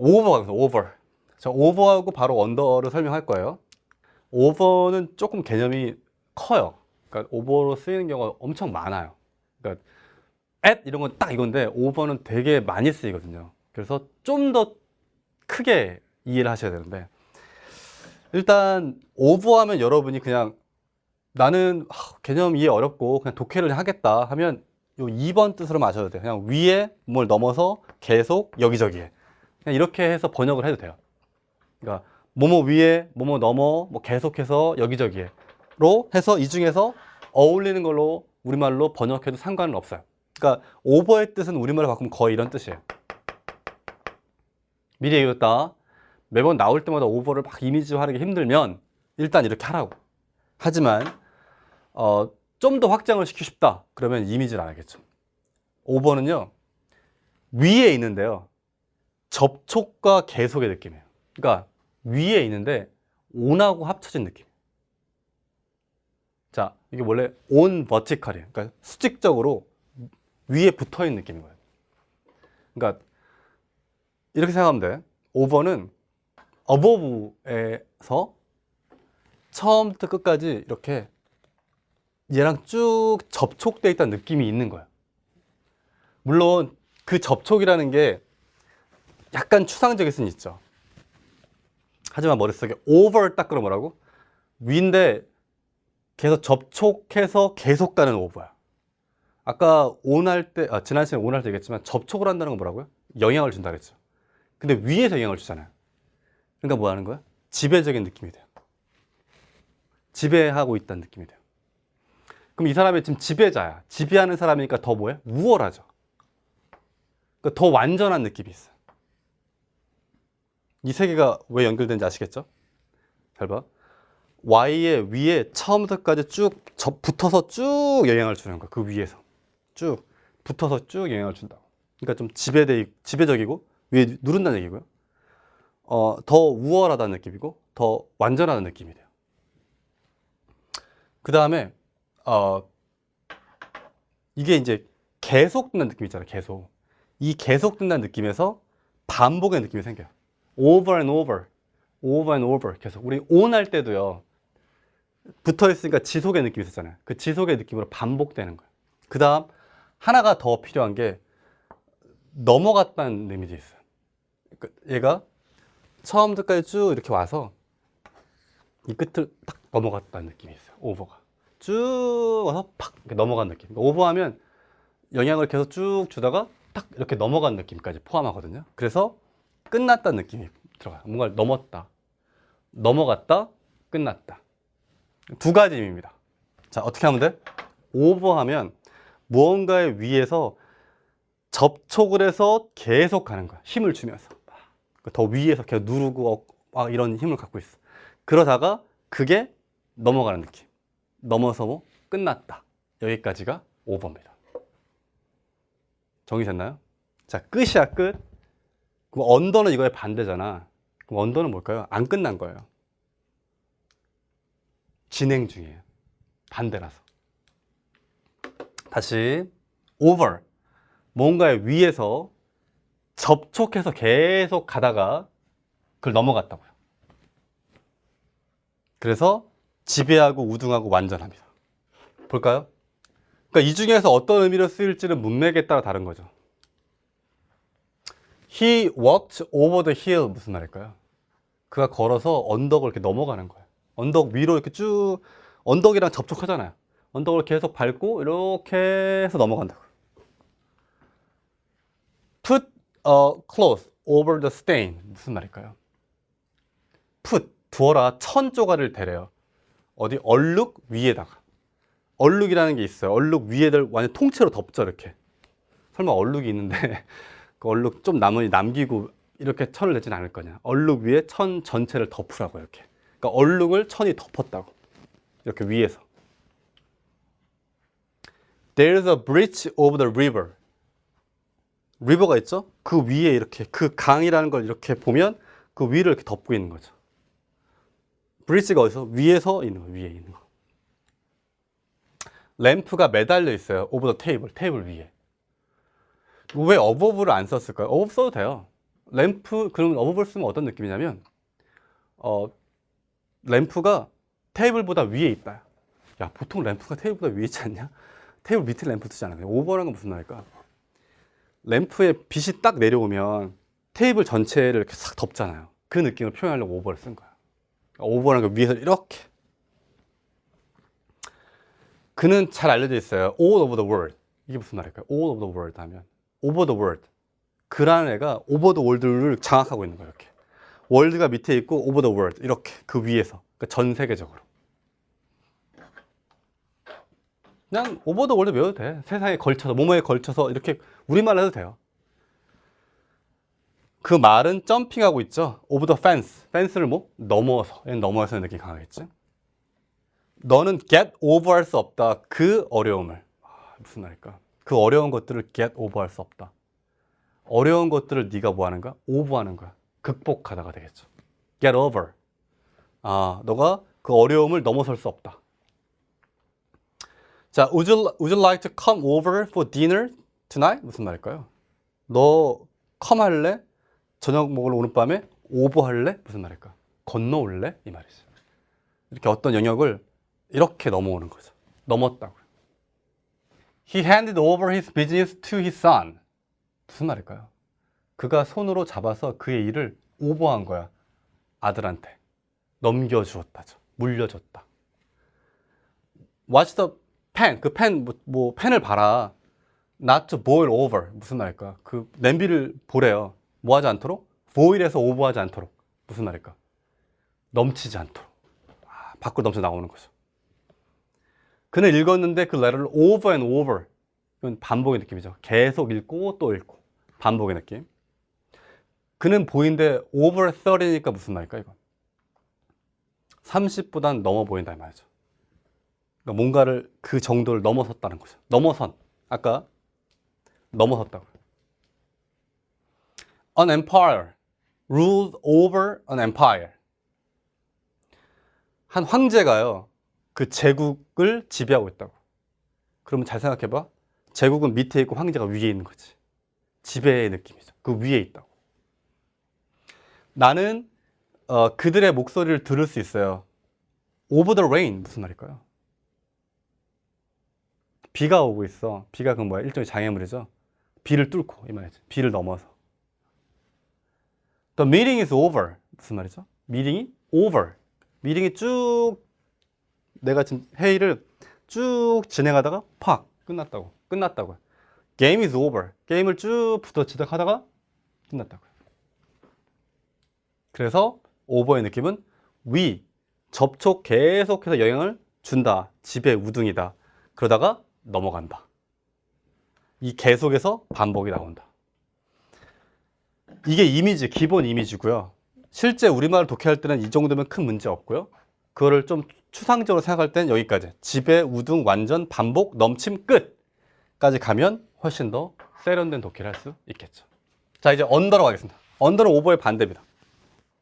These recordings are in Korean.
오버가 오버. 자, 오버하고 바로 언더를 설명할 거예요. 오버는 조금 개념이 커요. 그러니까 오버로 쓰이는 경우가 엄청 많아요. 그러니까 at 이런 건 딱 이건데 오버는 되게 많이 쓰이거든요. 그래서 좀 더 크게 이해를 하셔야 되는데 일단 오버하면 여러분이 그냥 나는 하, 개념 이해 어렵고 그냥 독해를 하겠다 하면 요 2번 뜻으로 마셔도 돼요. 그냥 위에 뭘 넘어서 계속 여기저기에 그냥 이렇게 해서 번역을 해도 돼요. 그러니까 뭐뭐 위에 뭐뭐 넘어 뭐 계속해서 여기저기에로 해서 이 중에서 어울리는 걸로 우리말로 번역해도 상관은 없어요. 그러니까 오버의 뜻은 우리말로 바꾸면 거의 이런 뜻이에요. 미리 얘기했다. 매번 나올 때마다 오버를 막 이미지화하기 힘들면 일단 이렇게 하라고. 하지만 어, 좀 더 확장을 시키고 싶다. 그러면 이미지를 안 하겠죠. 오버는요. 위에 있는데요. 접촉과 계속의 느낌이에요. 그러니까 위에 있는데 온하고 합쳐진 느낌. 자, 이게 원래 온 버티컬이에요. 그러니까 수직적으로 위에 붙어 있는 느낌인 거예요. 그러니까 이렇게 생각하면 돼. 오버는 어버브에서 처음부터 끝까지 이렇게 얘랑 쭉 접촉돼 있다는 느낌이 있는 거야. 물론 그 접촉이라는 게 약간 추상적일 수는 있죠. 하지만 머릿속에 over 딱 그러 뭐라고? 위인데 계속 접촉해서 계속 가는 오버야. 아까 on 할 때, 아, 지난 시간에 on 할때 얘기했지만 접촉을 한다는 건 뭐라고요? 영향을 준다 그랬죠. 근데 위에서 영향을 주잖아요. 그러니까 뭐 하는 거야? 지배적인 느낌이 돼요. 지배하고 있다는 느낌이 돼요. 그럼 이 사람이 지금 지배자야. 지배하는 사람이니까 더 뭐야? 우월하죠. 그러니까 더 완전한 느낌이 있어요. 이 세 개가 왜 연결되는지 아시겠죠? 잘 봐. Y의 위에 처음부터까지 쭉 접- 붙어서 쭉 영향을 주는 거야. 그 위에서. 쭉 붙어서 쭉 영향을 준다고. 그러니까 좀 지배돼, 지배적이고 위에 누른다는 얘기고요. 어, 더 우월하다는 느낌이고 더 완전하다는 느낌이 돼요. 그 다음에 어, 이게 이제 계속 듣는 느낌 있잖아요. 계속. 이 계속 듣는 느낌에서 반복의 느낌이 생겨요. Over and over, over and over 계속. 우리 on 할 때도요. 붙어 있으니까 지속의 느낌이 있었잖아요. 그 지속의 느낌으로 반복되는 거예요. 그 다음 하나가 더 필요한 게 넘어갔다는 이미지 있어요. 그 얘가 처음부터까지 쭉 이렇게 와서 이 끝을 딱 넘어갔다는 느낌이 있어요. 오버가 쭉 와서 팍 넘어간 느낌. 그러니까 오버하면 영향을 계속 쭉 주다가 딱 이렇게 넘어간 느낌까지 포함하거든요. 그래서 끝났다는 느낌이 들어가요. 뭔가를 넘었다, 넘어갔다, 끝났다. 두 가지 의미입니다. 자 어떻게 하면 돼? 오버하면 무언가의 위에서 접촉을 해서 계속 가는 거야. 힘을 주면서. 더 위에서 계속 누르고 어, 막 이런 힘을 갖고 있어. 그러다가 그게 넘어가는 느낌. 넘어서 뭐 끝났다. 여기까지가 오버입니다. 정리됐나요? 자, 끝이야, 끝. 그럼 언더는 이거의 반대잖아. 그럼 언더는 뭘까요? 안 끝난 거예요. 진행 중이에요. 반대라서. 다시 over. 뭔가의 위에서 접촉해서 계속 가다가 그걸 넘어갔다고요. 그래서 지배하고 우등하고 완전합니다. 볼까요? 그러니까 이 중에서 어떤 의미로 쓰일지는 문맥에 따라 다른 거죠. He walked over the hill 무슨 말일까요? 그가 걸어서 언덕을 이렇게 넘어가는 거예요. 언덕 위로 이렇게 쭉 언덕이랑 접촉하잖아요. 언덕을 계속 밟고 이렇게 해서 넘어간다고. Put a cloth over the stain 무슨 말일까요? put 두어라 천 조각을 대래요. 어디 얼룩 위에다가 얼룩이라는 게 있어요. 얼룩 위에를 완전 통째로 덮죠 이렇게. 설마 얼룩이 있는데 그 얼룩 좀 남으니 남기고 이렇게 천을 내진 않을 거냐. 얼룩 위에 천 전체를 덮으라고 이렇게. 그러니까 얼룩을 천이 덮었다고. 이렇게 위에서. There's a bridge over the river. 리버가 있죠? 그 위에 이렇게 그 강이라는 걸 이렇게 보면 그 위를 이렇게 덮고 있는 거죠. 브릿지가 어디서? 위에서 있는 거, 위에 있는 거. 램프가 매달려 있어요. 오버 더 테이블, 테이블 위에. 왜 어버브를 안 썼을까요? 어버브 써도 돼요. 램프 그럼 어버블 쓰면 어떤 느낌이냐면 어 램프가 테이블보다 위에 있다. 야 보통 램프가 테이블보다 위에 있지 않냐? 테이블 밑에 램프 쓰잖아. 오버라는 건 무슨 말일까? 램프에 빛이 딱 내려오면 테이블 전체를 이렇게 싹 덮잖아요. 그 느낌을 표현하려고 오버를 쓴 거야. 오버라는 거 위에서 이렇게. 그는 잘 알려져 있어요. All over the world. 이게 무슨 말일까요? All over the world 하면 over the world. 그라는 애가 over the world를 장악하고 있는 거예요. 이렇게. 월드가 밑에 있고 over the world 이렇게 그 위에서 그러니까 전 세계적으로. 그냥 over the world 외워도 돼. 세상에 걸쳐서 뭐뭐에 걸쳐서 이렇게 우리말 해도 돼요. 그 말은 점핑하고 있죠. over the fence. fence를 뭐 넘어서. 넘어서는 느낌이 강하겠지. 너는 get over 할 수 없다. 그 어려움을. 아, 무슨 말일까? 그 어려운 것들을 get over 할 수 없다. 어려운 것들을 네가 뭐 하는가? 오버하는 거야. 극복하다가 되겠죠. get over. 아, 너가 그 어려움을 넘어설 수 없다. 자, would you, would you like to come over for dinner tonight? 무슨 말일까요? 너 come 할래? 저녁 먹으러 오는 밤에 오버 할래? 무슨 말일까? 건너올래? 이 말이지. 이렇게 어떤 영역을 이렇게 넘어오는 거죠. 넘었다고요. He handed over his business to his son. 무슨 말일까요? 그가 손으로 잡아서 그의 일을 오버한 거야. 아들한테. 넘겨주었다죠. 물려줬다. Watch the pen. 그 펜, 뭐, 뭐, 펜을 봐라. Not to boil over. 무슨 말일까? 그 냄비를 보래요. 뭐 하지 않도록? boil에서 오버하지 않도록. 무슨 말일까? 넘치지 않도록. 아, 밖으로 넘쳐 나오는 거죠. 그는 읽었는데 그 letter를 over and over. 이건 반복의 느낌이죠. 계속 읽고 또 읽고. 반복의 느낌. 그는 보이는데 over 30니까 무슨 말일까 이건? 30보단 넘어 보인다 이 말이죠. 그러니까 뭔가를 그 정도를 넘어섰다는 거죠. 넘어선. 아까 넘어섰다고. An empire ruled over an empire. 한 황제가요. 그 제국을 지배하고 있다고. 그러면 잘 생각해봐. 제국은 밑에 있고 황제가 위에 있는 거지. 지배의 느낌이죠. 그 위에 있다고. 나는 어, 그들의 목소리를 들을 수 있어요. Over the rain 무슨 말일까요? 비가 오고 있어. 비가 그 뭐야? 일종의 장애물이죠. 비를 뚫고 이 말이죠. 비를 넘어서. The meeting is over 무슨 말이죠? 미팅이 over. 미팅이 쭉 내가 지금 회의를 쭉 진행하다가 팍 끝났다고. 끝났다고. Game is over. 게임을 쭉 붙어치다 하다가 끝났다고요. 그래서 오버의 느낌은 위, 접촉 계속해서 영향을 준다. 지배 우등이다. 그러다가 넘어간다. 이 계속해서 반복이 나온다. 이게 이미지, 기본 이미지고요. 실제 우리말을 독해할 때는 이 정도면 큰 문제 없고요. 그거를 좀 추상적으로 생각할 땐 여기까지. 지배, 우등, 완전, 반복, 넘침, 끝까지 가면 훨씬 더 세련된 독해를 할 수 있겠죠. 자, 이제 언더로 가겠습니다. 언더는 오버의 반대입니다.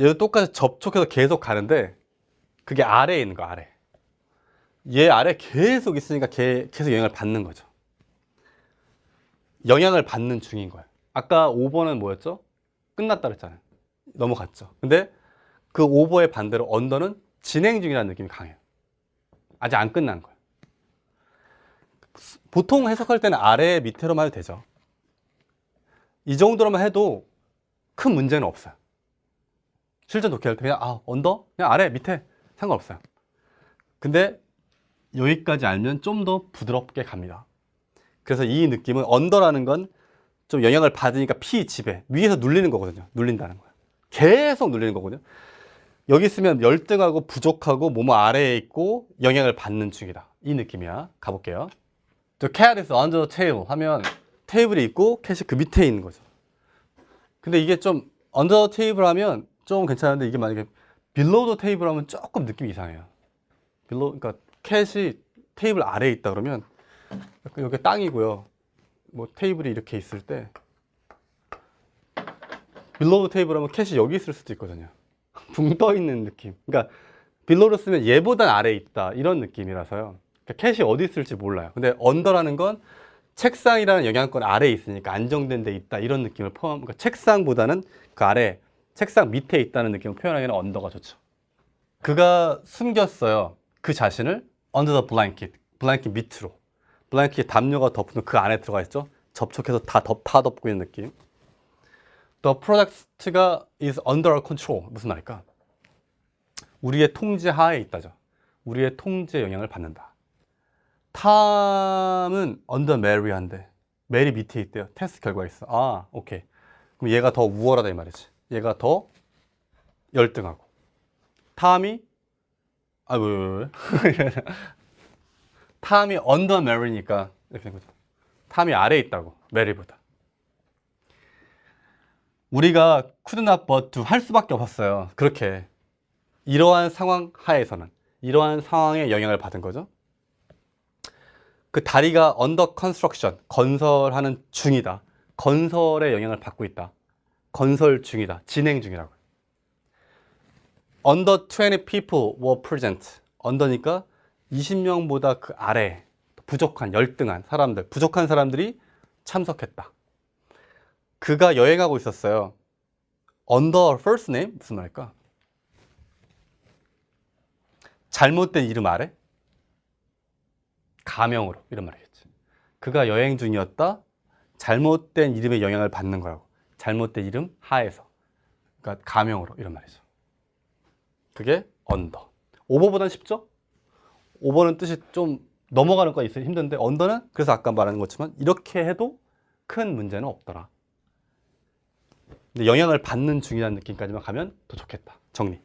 얘도 똑같이 접촉해서 계속 가는데 그게 아래에 있는 거 아래. 얘 아래 계속 있으니까 걔 계속 영향을 받는 거죠. 영향을 받는 중인 거예요. 아까 5번은 뭐였죠? 끝났다 그랬잖아요. 넘어갔죠. 근데 그 오버의 반대로 언더는 진행 중이라는 느낌이 강해요. 아직 안 끝난 거예요. 보통 해석할 때는 아래 밑에로만 해도 되죠. 이 정도로만 해도 큰 문제는 없어요. 실전 독해할 때 그냥 아 언더 그냥 아래 밑에 상관없어요. 근데 여기까지 알면 좀 더 부드럽게 갑니다. 그래서 이 느낌은 언더라는 건 좀 영향을 받으니까 피 지배 위에서 눌리는 거거든요. 눌린다는 거야. 계속 눌리는 거거든요. 여기 있으면 열등하고 부족하고 뭐뭐 아래에 있고 영향을 받는 중이다. 이 느낌이야. 가볼게요. The cat is under the table 하면 테이블이 있고 캣이 그 밑에 있는 거죠. 근데 이게 좀 under the table 하면 좀 괜찮은데 이게 만약에 below the table 하면 조금 느낌이 이상해요. below 그러니까 캣이 테이블 아래에 있다 그러면 여기 땅이고요. 뭐 테이블이 이렇게 있을 때 below the table 하면 캣이 여기 있을 수도 있거든요. 붕 떠 있는 느낌. 그러니까 빌로로 쓰면 얘보단 아래에 있다 이런 느낌이라서요. 그러니까 캣이 어디 있을지 몰라요. 근데 언더라는 건 책상이라는 영향권 아래에 있으니까 안정된 데 있다 이런 느낌을 포함. 그러니까 책상보다는 그 아래 책상 밑에 있다는 느낌을 표현하기는 언더가 좋죠. 그가 숨겼어요. 그 자신을 under the blanket, 블랭킷 밑으로. 블랭킷 담요가 덮는 그 안에 들어가 있죠. 접촉해서 다, 덮, 다 덮고 있는 느낌. The product가 is under control. 무슨 말일까? 우리의 통제 하에 있다죠. 우리의 통제 영향을 받는다. 탐은 under Mary한데 메리 밑에 있대요. 테스트 결과 있어. 아, 오케이. 그럼 얘가 더 우월하다 이 말이지. 얘가 더 열등하고. 탐이 아, 왜, 왜, 왜? 탐이 under Mary니까 이렇게 된 거죠. 탐이 아래에 있다고. 메리보다. 우리가 could not but do 할 수밖에 없었어요. 그렇게 이러한 상황 하에서는 이러한 상황에 영향을 받은 거죠. 그 다리가 under construction 건설하는 중이다. 건설에 영향을 받고 있다. 건설 중이다. 진행 중이라고. under 20 people were present. under니까 20명보다 그 아래 부족한 열등한 사람들, 부족한 사람들이 참석했다. 그가 여행하고 있었어요. under first name 무슨 말일까? 잘못된 이름 아래 가명으로 이런 말이겠지. 그가 여행 중이었다. 잘못된 이름의 영향을 받는 거라고. 잘못된 이름 하에서. 그러니까 가명으로 이런 말이죠. 그게 언더. 오버보단 쉽죠? 오버는 뜻이 좀 넘어가는 거 있어요. 힘든데 언더는 그래서 아까 말한 것처럼 이렇게 해도 큰 문제는 없더라. 영향을 받는 중이라는 느낌까지만 가면 더 좋겠다. 정리.